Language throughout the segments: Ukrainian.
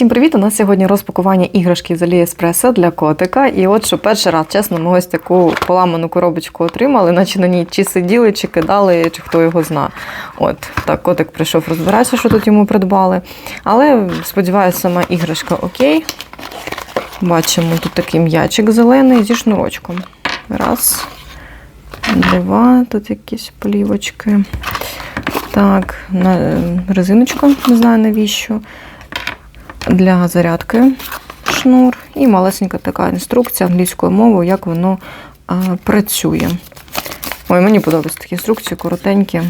Всім привіт! У нас сьогодні розпакування іграшки з Аліеспреса для котика. І от що перший раз, чесно, ми ось таку поламану коробочку отримали, наче на ній чи сиділи, чи кидали, чи хто його зна. От так, котик прийшов розбиратися, що тут йому придбали. Але сподіваюся, сама іграшка окей. Бачимо тут такий м'ячик зелений зі шнурочком. Раз, два, тут якісь плівочки. Так, резиночка, не знаю навіщо для зарядки шнур і малесенька така інструкція англійською мовою, як воно а, працює. Ой, мені подобаються такі інструкції, коротенькі,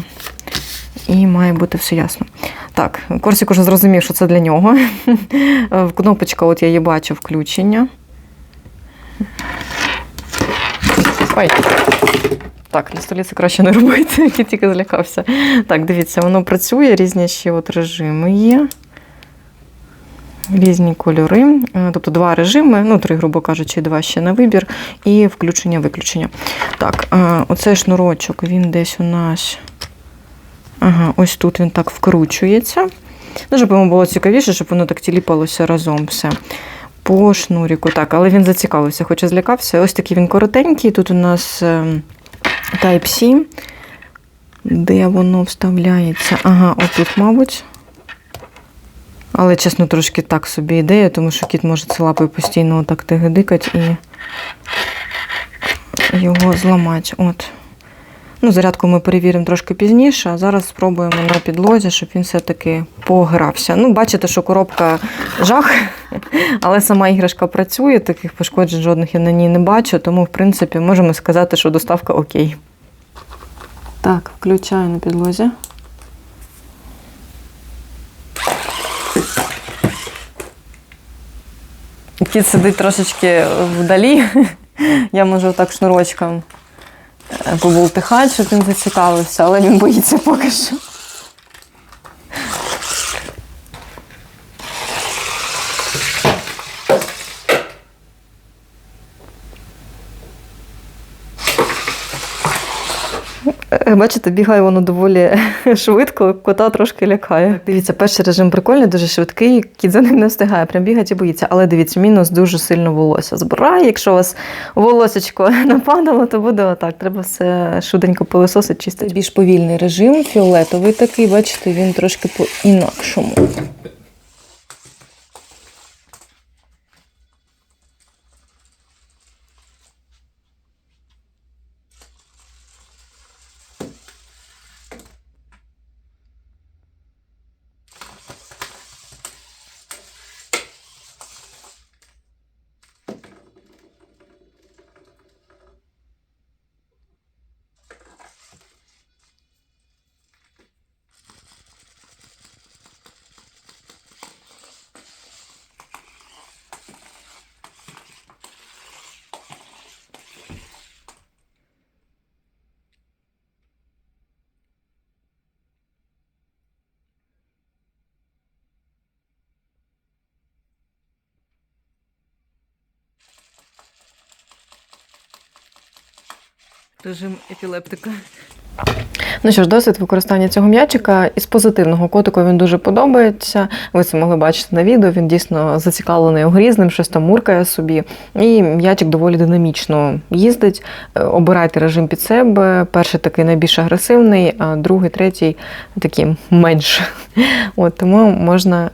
і має бути все ясно. Так, Корсік уже зрозумів, що це для нього. Кнопочка, от я її бачу, включення. Ой. Так, на столі це краще не робити, я тільки злякався. Так, дивіться, воно працює, різні ще от режими є різні кольори, Е, тобто два режими, ну три, грубо кажучи, два ще на вибір, і включення-виключення. Так, е, оцей шнурочок, він десь у нас. Ага, ось тут він так вкручується. Ну, щоб йому було цікавіше, щоб воно так тіліпалося разом все. По шнуріку. Так, але він зацікавився, хоча злякався. Ось такий він коротенький. Тут у нас е, Type-C. Де воно вставляється? Ага, отут, мабуть. Але, чесно, трошки так собі ідея, тому що кіт може це лапою постійно отак тигидикати і його зламати. От. Ну, Зарядку ми перевіримо трошки пізніше, а зараз спробуємо на підлозі, щоб він все-таки погрався. Ну, Бачите, що коробка жах, але сама іграшка працює, таких пошкоджень жодних я на ній не бачу, тому, в принципі, можемо сказати, що доставка окей. Так, включаю на підлозі. Кіт сидить трошечки вдалі. Я можу так шнурочком е, побултихати, щоб він зацікавився, але він боїться поки що. Бачите, бігає воно доволі швидко, кота трошки лякає. Дивіться, перший режим прикольний, дуже швидкий, кіт за ним не встигає, прям бігать і боїться. Але дивіться, мінус дуже сильно волосся збирає. Якщо у вас волосечко нападало, то буде отак. Треба все швиденько пилососити, чистити. Більш повільний режим, фіолетовий такий, бачите, він трошки по-інакшому. Режим епілептика. Ну що ж, досвід використання цього м'ячика із позитивного котику він дуже подобається. Ви це могли бачити на відео. Він дійсно зацікавлений грізним, щось там муркає собі. І м'ячик доволі динамічно їздить. Е, Обирайте режим під себе. Перший такий найбільш агресивний, а другий, третій такий менш. От тому можна.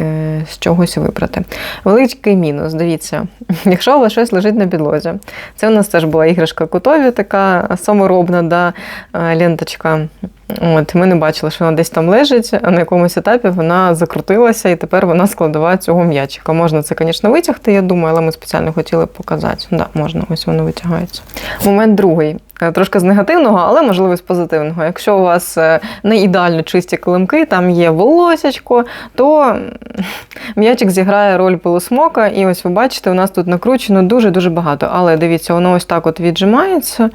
Е, З чогось вибрати. Великий мінус, дивіться, якщо у вас щось лежить на підлозі. Це у нас теж була іграшка котові, така саморобна, да, е, ленточка. От, Ми не бачили, що вона десь там лежить, а на якомусь етапі вона закрутилася, і тепер вона складова цього м'ячика. Можна це, звісно, витягти, я думаю, але ми спеціально хотіли показати. Да, можна, ось воно витягається. Момент другий. Е, Трошки з негативного, але можливо з позитивного. Якщо у вас е, не ідеально чисті килимки, там є волосячко, то м'ячик зіграє роль полусмока. І ось ви бачите, у нас тут накручено дуже-дуже багато. Але дивіться, воно ось так от віджимається,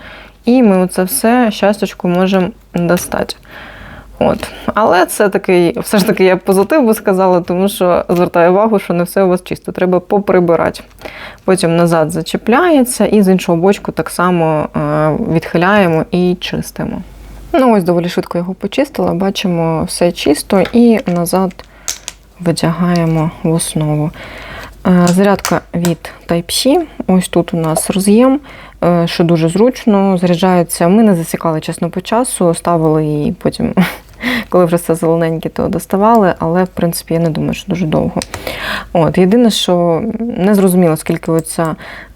і ми це все щастячку можемо достати. От. Але це такий, все ж таки, я позитив би сказала, тому що звертаю увагу, що не все у вас чисто, треба поприбирати. Потім назад зачіпляється, і з іншого бочку так само е, відхиляємо і чистимо. Ну, ось доволі швидко його почистила, бачимо все чисто і назад видягаємо в основу. Е, Зарядка від Type-C. Ось тут у нас роз'єм, е, що дуже зручно. Заряджається. Ми не засікали чесно по часу, ставили її потім, коли вже все зелененьке, то доставали, але в принципі я не думаю, що дуже довго. От, єдине, що не зрозуміло, скільки оця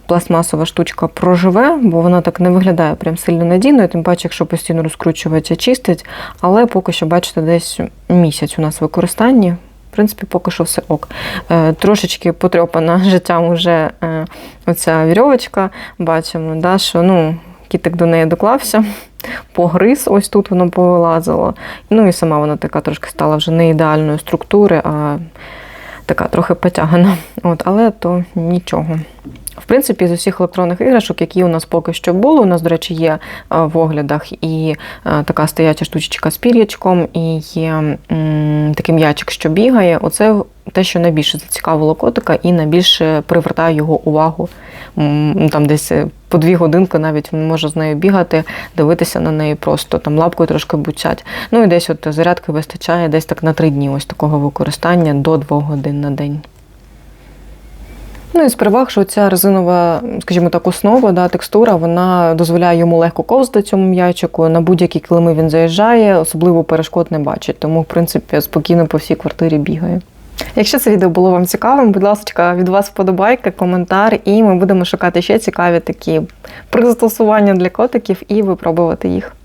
пластмасова штучка проживе, бо вона так не виглядає прям сильно надійною, тим паче, якщо постійно розкручувати, чистить. Але поки що, бачите, десь місяць у нас використання. В принципі, поки що все ок. Е, трошечки потрьопана життям уже е, оця вірьовочка. Бачимо, да, що ну, кітик до неї доклався, погриз, ось тут воно повилазило. Ну і сама вона така трошки стала вже не ідеальної структури, а така трохи потягана. От, але то нічого. В принципі, з усіх електронних іграшок, які у нас поки що були, у нас, до речі, є е, в оглядах і е, така стояча штучечка з пір'ячком, і є такий м'ячик, що бігає. Оце те, що найбільше зацікавило котика і найбільше привертає його увагу. Там десь е, по дві годинки навіть він може з нею бігати, дивитися на неї просто там лапкою трошки бучать. Ну і десь от зарядки вистачає десь так на три дні ось такого використання до двох годин на день. Ну і з переваг, що ця резинова, скажімо так, основа, да, текстура, вона дозволяє йому легко ковзати цьому м'ячику. На будь-які килими він заїжджає, особливо перешкод не бачить. Тому, в принципі, спокійно по всій квартирі бігає. Якщо це відео було вам цікавим, будь ласка, від вас вподобайка, коментар, і ми будемо шукати ще цікаві такі пристосування для котиків і випробувати їх.